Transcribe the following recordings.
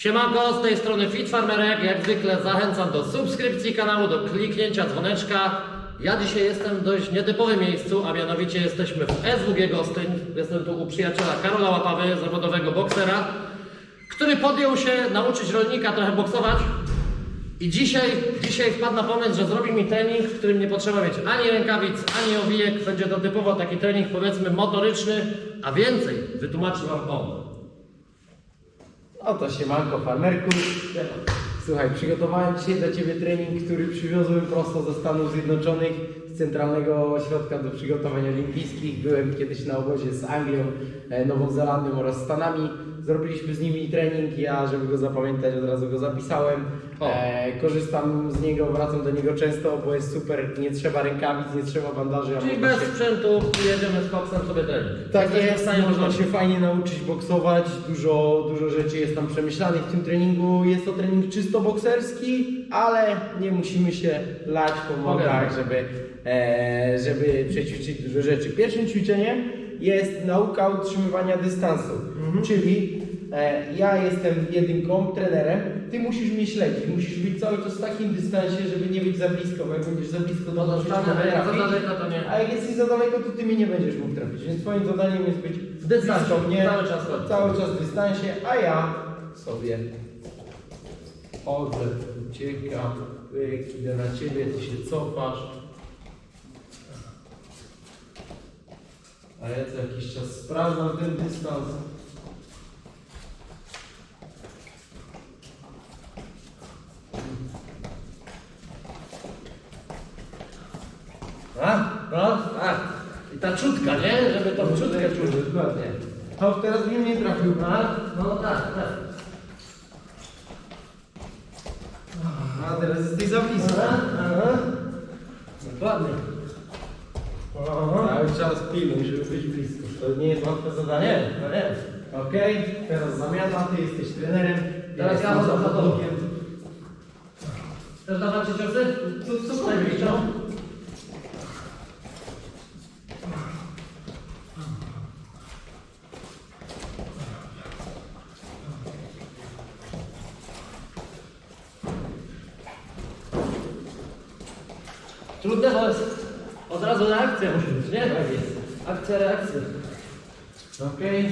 Siemanko, z tej strony Fit Farmerek. Jak zwykle zachęcam do subskrypcji kanału, do kliknięcia dzwoneczka. Ja dzisiaj jestem w dość nietypowym miejscu, a mianowicie jesteśmy w SWG Gostyń. Jestem tu u przyjaciela Karola Łapawy, zawodowego boksera, który podjął się nauczyć rolnika trochę boksować. I dzisiaj, dzisiaj wpadł na pomysł, że zrobi mi trening, w którym nie potrzeba mieć ani rękawic, ani owijek. Będzie to typowo taki trening powiedzmy motoryczny, a więcej wytłumaczy Wam on. Oto siemanko farmerku. Słuchaj, przygotowałem dzisiaj dla Ciebie trening, który przywiozłem prosto ze Stanów Zjednoczonych, Centralnego Ośrodka do Przygotowań Olimpijskich. Byłem kiedyś na obozie z Anglią, e, Nową Zelandią oraz Stanami. Zrobiliśmy z nimi trening, ja żeby go zapamiętać od razu go zapisałem. E, korzystam z niego, wracam do niego często, bo jest super, nie trzeba rękawic, nie trzeba bandaży. a Czyli można bez się- sprzętu jedziemy z koksem sobie trening. tak Jesteśmy w jest, stanie można się fajnie nauczyć boksować, dużo, dużo rzeczy jest tam przemyślanych w tym treningu. Jest to trening czysto bokserski, ale nie musimy się lać po nogach, żeby, e, żeby przećwiczyć dużo rzeczy. Pierwszym ćwiczeniem jest nauka utrzymywania dystansu, czyli e, ja jestem jedynką, trenerem, ty musisz mnie śledzić, musisz być cały czas w takim dystansie, żeby nie być za blisko, bo jak będziesz za blisko, to No możesz za trafić. A jak jesteś za daleko, to ty mnie nie będziesz mógł trafić. Więc twoim zadaniem jest być W dystansie, blisko mnie, cały czas cały czas w dystansie, a ja sobie chodzę, uciekam, pyk, idę na ciebie, ty się cofasz. A ja co jakiś czas sprawdzam ten dystans. A? No, tak. I ta czutka, nie? Żeby tą czutkę czuć. Dokładnie. Hop, teraz mnie nie trafił. A? No tak, tak. A teraz jesteś za blisko. Aha, aha. Dokładnie. Aha. Cały czas piluj, żeby być blisko. To nie jest łatwe zadanie. Nie, no nie. Okej, teraz zamiana, ty jesteś trenerem. Teraz ja jestem chodzę za tobą. zawodnikiem. Chcesz dawać ci ciosy? Co, co Najbliżej, no. Trudne, bo jest od razu reakcja musi być, nie? Tak jest. Akcja, reakcja. Okej.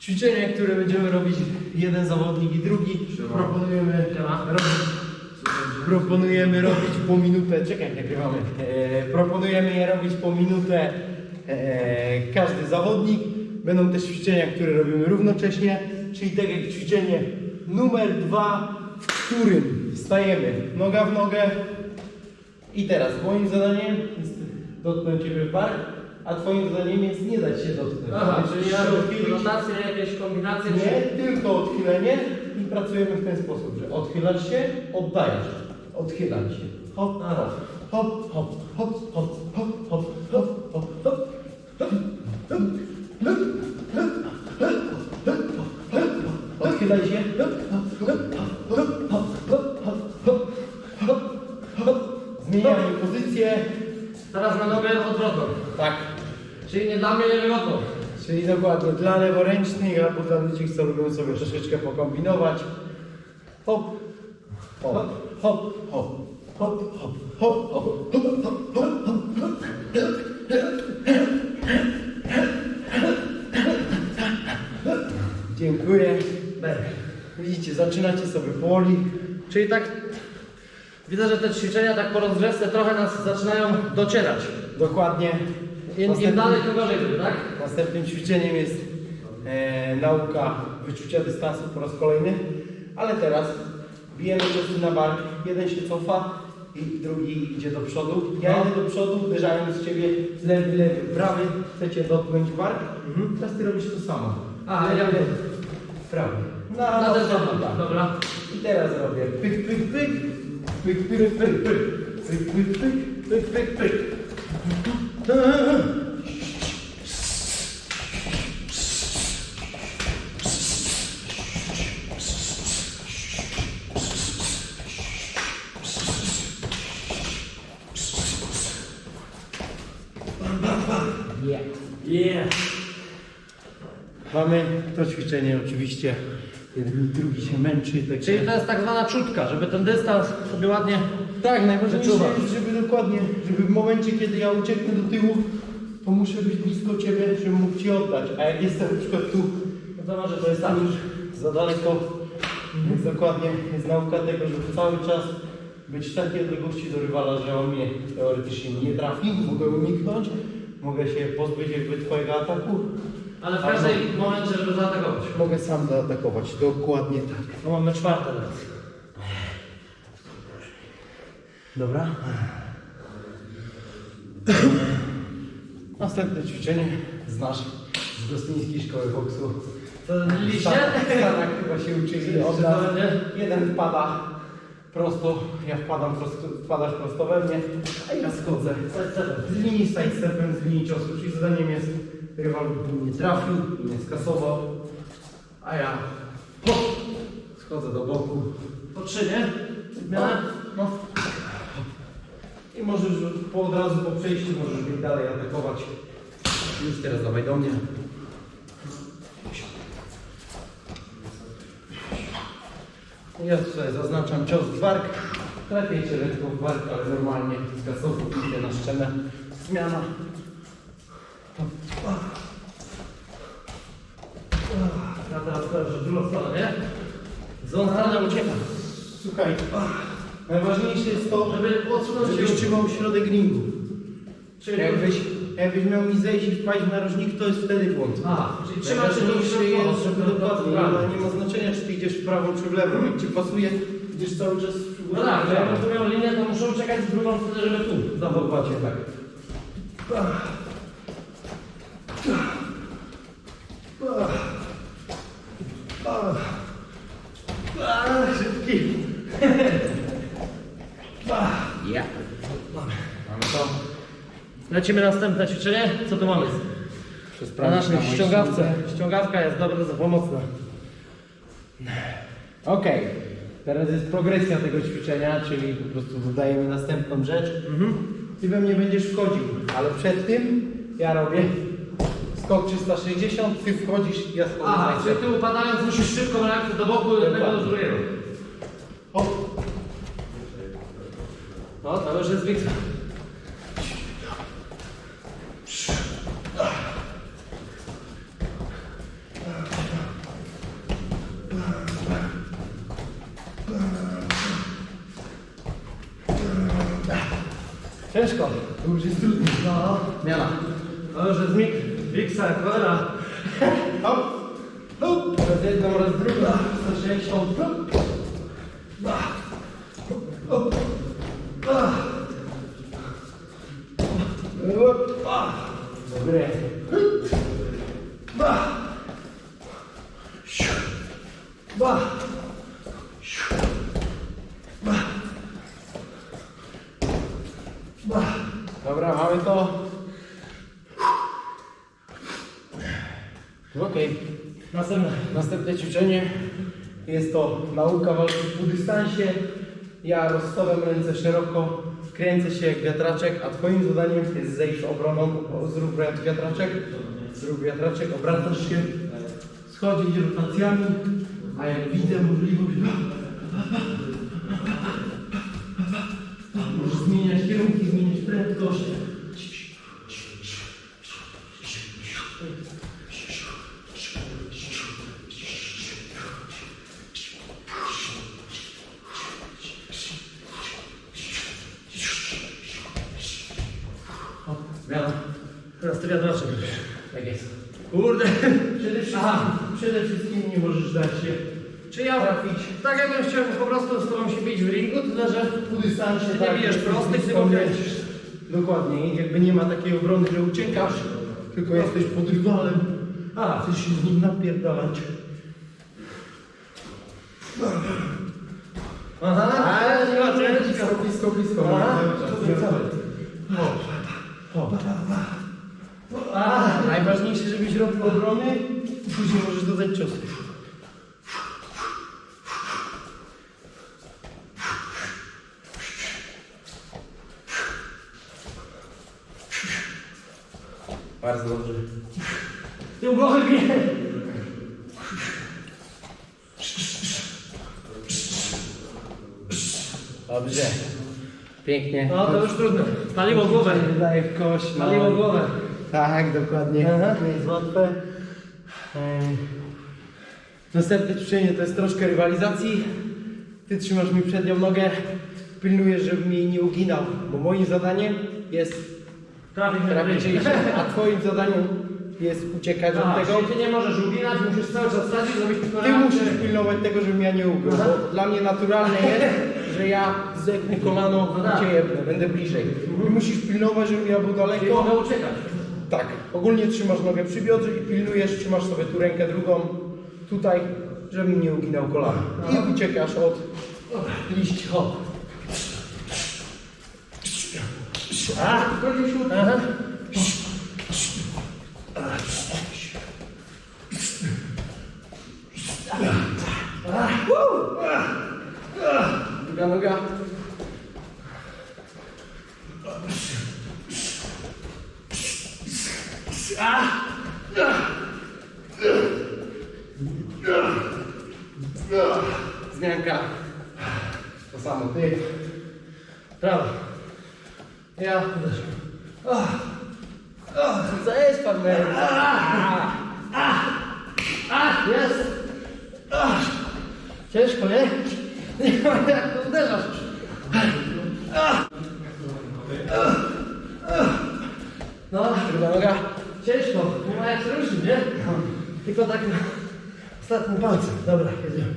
Ćwiczenie, które będziemy robić jeden zawodnik i drugi. Proponujemy robić, proponujemy robić po minutę. Czekaj, nagrywamy. E, proponujemy je robić po minutę e, każdy zawodnik. Będą też ćwiczenia, które robimy równocześnie, czyli tak jak ćwiczenie numer dwa, w którym stajemy noga w nogę. I teraz moim zadaniem jest dotknąć Ciebie w bark, a Twoim zadaniem jest nie dać się dotknąć. Aha, Czyli ja rotacje, jakieś kombinacje. Nie, tylko odchylenie i pracujemy w ten sposób, że odchylasz się, oddajesz, odchylać się. Hop, hop, hop, hop, hop, hop, hop, hop, hop, hop, hop. Odchylaj się. Zmieniamy pozycję. Teraz na nogę odwrotną. Tak. Czyli nie dla mnie, nie wygodną. Czyli dokładnie dla leworęcznych albo dla ludzi, co lubią sobie troszeczkę pokombinować. Hop, hop, hop, hop, hop, hop, hop, hop, hop, hop, hop, hop. Dziękuję. Widzicie, zaczynacie sobie powoli. Czyli tak widzę, że te ćwiczenia tak po rozgrzewce trochę nas zaczynają docierać. Dokładnie. Im, im Następnym- dalej, tym gorzej będzie, tak? Następnym ćwiczeniem jest e, nauka wyczucia dystansu po raz kolejny, ale teraz bijemy ciosy na bark, jeden się cofa i drugi idzie do przodu. Ja No. idę do przodu, uderzając z ciebie z lewy, lewy, prawy, chcecie dotknąć bark, teraz ty robisz to samo. A, ja lewy, wiem. prawy. Na, Na ten temat. Dobra. I teraz robię pyk, pyk, pyk, pyk, pyk, pyk, pyk, pyk, pyk, pyk, pyk, pyk, pyk. Yeah. Mamy to ćwiczenie oczywiście jeden i drugi się męczy. Tak Czyli to jest tak zwana czutka, żeby ten dystans sobie ładnie... Tak, najważniejsze jest, żeby dokładnie, żeby w momencie, kiedy ja ucieknę do tyłu, to muszę być blisko ciebie, żebym mógł ci oddać. A jak jestem na przykład tu, No to może to jest tak. już za daleko, więc dokładnie jest nauka tego, żeby cały czas być w takiej odległości do rywala, że on mnie teoretycznie nie trafi, mogę uniknąć, mogę się pozbyć jakby twojego ataku, Ale w każdej momencie, żeby zaatakować. mogę sam zaatakować. Dokładnie tak. No mamy czwarte teraz. Dobra. Następne ćwiczenie znasz z gostyńskiej szkoły boksu. To liście? Tak, chyba się uczyli od nas. Jeden wpada prosto, ja wpadam prosto, wpadasz prosto we mnie, a ja schodzę. Z linii sidestepem, z linii ciosu, czyli zadaniem jest rywal nie trafił, nie skasował, a ja hop, schodzę do boku. Po trzy, nie? Zmiana? No. I możesz po od razu po przejściu możesz mnie dalej atakować. Już teraz dawaj do mnie. Ja tutaj zaznaczam cios w bark. Lepiej cię ręką w bark, ale normalnie skasowo idę na szczenę. Zmiana. Ja teraz że w drugą stronę, nie? Z tą stronę uciekam. Słuchaj, najważniejsze jest to, Żeby odsunąć się. żebyś trzymał środek ringu. Czyli Jakbyś, jakbyś miał mi zejść i wpaść w narożnik, to jest wtedy błąd. A, czyli się do Najważniejsze jest, żeby dokładnie, nie ma, dokładnie. nie ma znaczenia, czy ty idziesz w prawą, czy w lewą. Jak ci pasuje, idziesz cały czas w No tak, że ja będę miał linię, to muszę uciekać z drugą stronę, żeby tu. Dokładnie tak. Szybki. Ja. Mamy to. Lecimy następne ćwiczenie. Co tu mamy? Przez Na naszej ściągawce. Ściągawka jest bardzo pomocna. Okej. Teraz jest progresja tego ćwiczenia, czyli po prostu dodajemy następną rzecz. Ty we mnie będziesz wchodził, ale przed tym ja robię skok 360, ty wchodzisz, ja schodzę Aha, czyli ty upadając musisz szybką reakcję do boku jednego do drugiego. Hop. No, to już jest wiksa. Ciężko, to już jest trudno. No, Miana. to już jest mik. Wiksa, cholera. Hop. Hop. Raz jedną, raz drugą. 160. Hop. Hop. Hop. Dobre. Ba. Siu. Ba. Siu. Ba. Ba. Dobra, mamy to. Okej. Następne. Ćwiczenie jest to nauka walki po dystansie. Ja rozstawam ręce szeroko, kręcę się jak wiatraczek, a Twoim zadaniem jest zejść obroną. Zrób wiat- wiatraczek, zrób wiatraczek, obracasz się, schodzić rotacjami, a jak widzę możliwość, możesz zmieniać kierunki, zmieniać prędkość. Zmiana. Teraz ty wiatraczek. Tak jest. Kurde. Przede wszystkim, Aha. przede wszystkim nie możesz dać się Czy ja trafić tak jakbym chciał po prostu z tobą się bić w ringu, tyle że po dystansie. Ty nie bijesz prostych, tylko kręcisz. Dokładnie, jakby nie ma takiej obrony, że uciekasz, tylko jesteś pod rywalem, A. chcesz się z nim napierdalać. Aha, ale nie ma ciężko. blisko, blisko, blisko. Aha. A, Najważniejsze, żebyś robił obrony, później możesz dodać ciosy. Bardzo dobrze. Tył głowy. Dobrze. Pięknie. No to już trudno. Paliło głowę. Daje w kość. No. Paliło głowę. Tak, dokładnie. Aha. To jest łatwe. Następne ćwiczenie to jest troszkę rywalizacji. Ty trzymasz mi przednią nogę, pilnujesz, żebym jej nie uginał, bo moim zadaniem jest jej się, a twoim zadaniem jest uciekać od tego. czyli ty nie możesz uginać, musisz cały czas stawić, zrobić tylko Ty musisz pilnować tego, żebym ja nie Aha. bo dla mnie naturalne jest, że ja zepnę kolano, No tak. cię jebnę, będę bliżej. I musisz pilnować, żebym ja był Czyli daleko. mogę uciekać. Tak, ogólnie trzymasz nogę przy biodrze i pilnujesz, trzymasz sobie tu rękę drugą, tutaj, żeby mi nie uginał kolana. I uciekasz od liści. Hop. Druga noga. Zmianka. To samo ty. Prawo. Ja. Co jest pan Mary? Jest! Ciężko, nie? Nie ma jak to uderzasz. No, Druga noga. ciężko. Nie ma jak się ruszyć, nie? Tylko tak na ostatnim palcem. Dobra, jedziemy.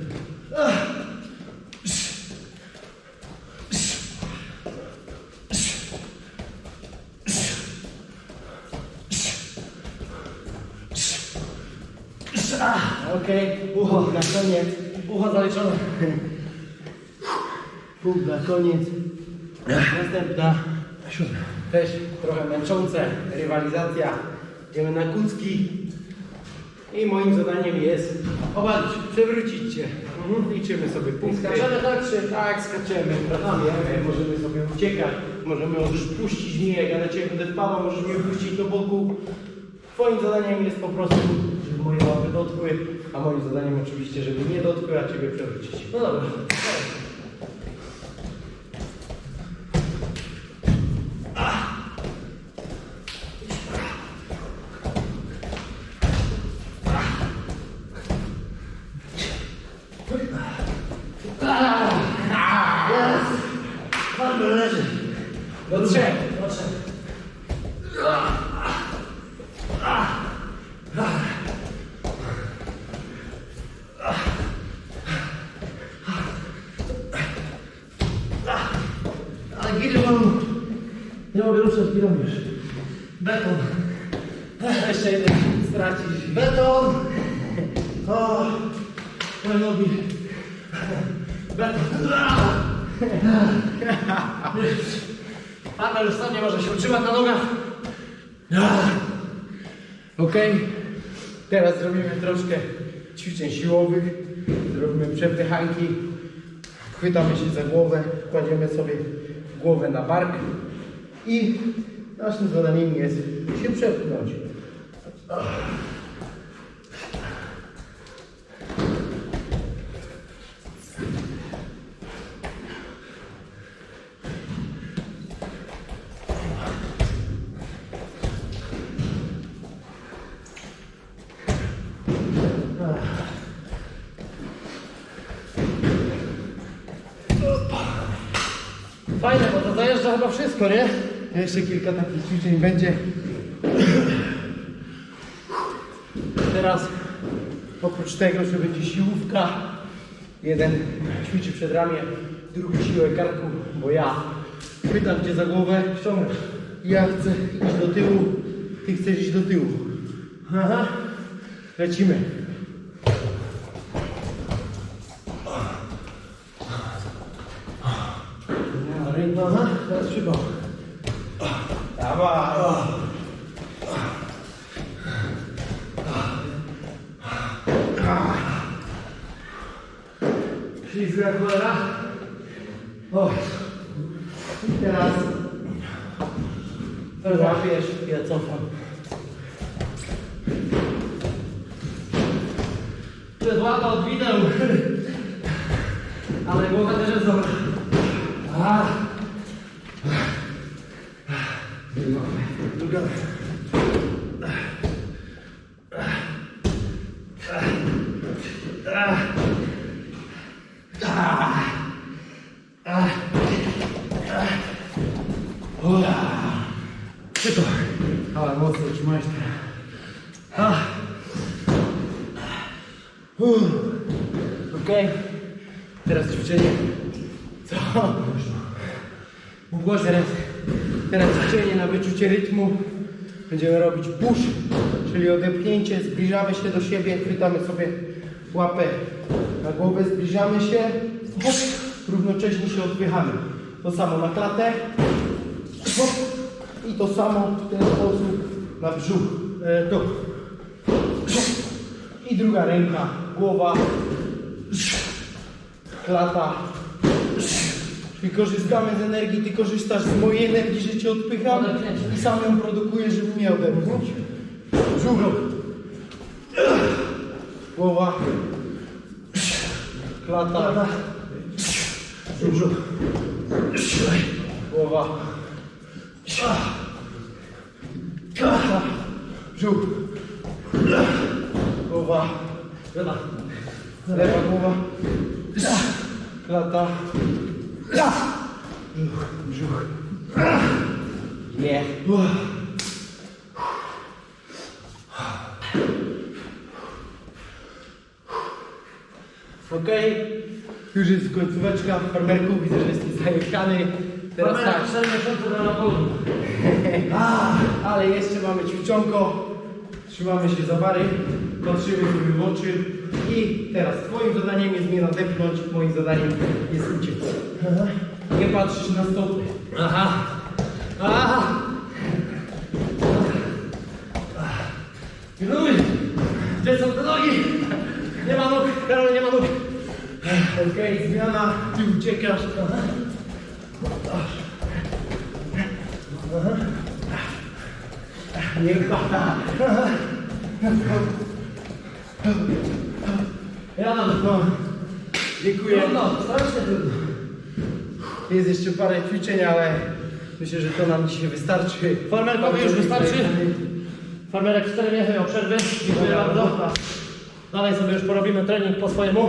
Okej, ucho na koniec. Ucho zaliczone. Punkt na koniec. Następna. Też trochę męczące. Rywalizacja. Idziemy na kucki. I moim zadaniem jest obalić, przewrócić cię. Mhm. Liczymy sobie punkty. Skaczemy tak czy... Tak, skaczemy, pracujemy, możemy sobie uciekać, możemy możesz puścić mnie, jak ja na ciebie będę wpadał, możesz mnie puścić do boku. Twoim zadaniem jest po prostu, moje łapy dotkły, a moim zadaniem oczywiście, żeby nie dotkły, a ciebie przewrócić. No dobra. Jest! Bardzo leży. Do trzech. Do trzech. Ale giry mam. Nie mogę ruszać już. Beton. Jeszcze jeden stracisz. Beton. O, moje nogi. Beton. Paweł sam nie może się utrzymać na nogach. Okej. Teraz zrobimy troszkę ćwiczeń siłowych. Zrobimy przepychanki. Chwytamy się za głowę, kładziemy sobie głowę na bark i naszym zadaniem jest się przepchnąć. Fajne, bo to zajeżdża chyba wszystko, nie? Jeszcze kilka takich ćwiczeń będzie. Teraz oprócz tego, że będzie siłówka, jeden ćwiczy przed ramię, drugi siłę karku, bo ja chwytam cię za głowę, ściągasz. Ja chcę iść do tyłu, ty chcesz iść do tyłu. Aha. Lecimy. Aha, teraz szybko. Dawaj. Ślizgu jak cholera. O, I teraz łapiesz, ja cofam. to jest łata od wideł. Ale głowa też jest dobra. Szybko. Ale mocno trzymałeś teraz. Okej. Teraz ćwiczenie. Co? Głośno. Teraz, teraz ćwiczenie na wyczucie rytmu. Będziemy robić push, czyli odepchnięcie. Zbliżamy się do siebie, chwytamy sobie łapę na głowę, zbliżamy się. Równocześnie się odpychamy. To samo na klatę. I to samo w ten sposób na brzuch. E. I druga ręka, głowa, klata. Czyli korzystamy z energii, ty korzystasz z mojej energii, że cię odpycham i sam ją produkuję, żeby mnie odepchnąć. Brzuch. Głowa. Klata. Brzuch. Głowa. Klata. Brzuch. Głowa. Lewa. Lewa głowa. Klata. Brzuch. Brzuch. Nie. Okej. Już jest końcóweczka farmerków. Widzę, że jesteś zajechany. Teraz tak. 4 miesiące na napolu. Ale jeszcze mamy ćwiczonko. Trzymamy się za bary, patrzymy sobie w oczy i teraz twoim zadaniem jest mnie nadepnąć, moim zadaniem jest uciec. Nie patrzysz na stopy. Aha. Aha. Gnuj. Gdzie są te nogi? Nie ma nóg. Karol, nie ma nóg. Okej, zmiana, ty uciekasz. Nie pada. Ja mam. No. Dziękuję. Trudno, strasznie trudno. Jest jeszcze parę ćwiczeń, ale myślę, że to nam dzisiaj wystarczy. Farmerkowi już wystarczy. Farmerek 4 miechy miał przerwy. Dziękuję bardzo. Dalej sobie już porobimy trening po swojemu.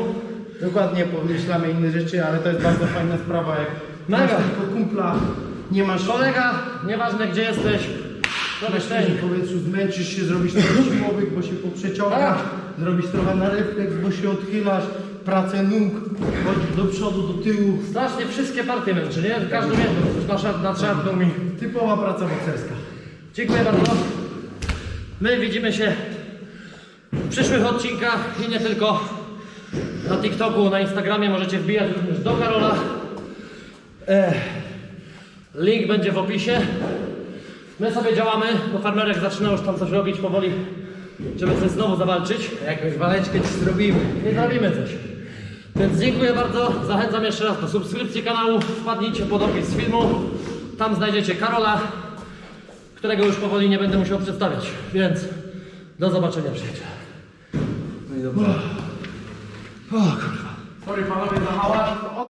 Dokładnie pomyślamy inne rzeczy, ale to jest bardzo fajna sprawa, jak Mega. masz tylko kumpla, nie masz Kolega, nieważne gdzie jesteś, robisz w trening. powietrzu, zmęczysz się, zrobisz trochę siłowych, bo się poprzeciągasz, Tak. zrobisz trochę na refleks, bo się odchylasz, pracę nóg, chodzisz do przodu, do tyłu. Strasznie wszystkie partie męczy, nie? Każdy mnie nasza nad szarpną mi. Typowa praca bokserska. Dziękuję bardzo. My widzimy się w przyszłych odcinkach i nie tylko na TikToku, na Instagramie. Możecie wbijać również do Karola. E, link będzie w opisie. My sobie działamy, bo farmerek zaczyna już tam coś robić powoli, żeby coś znowu zawalczyć. Jakąś waleczkę ci zrobimy. Nie zrobimy coś. Więc dziękuję bardzo. Zachęcam jeszcze raz do subskrypcji kanału. Wpadnijcie pod opis filmu. Tam znajdziecie Karola, którego już powoli nie będę musiał przedstawiać. Więc do zobaczenia przyjaciele. No i dobrze. O kurwa. Sorry panowie za hałas.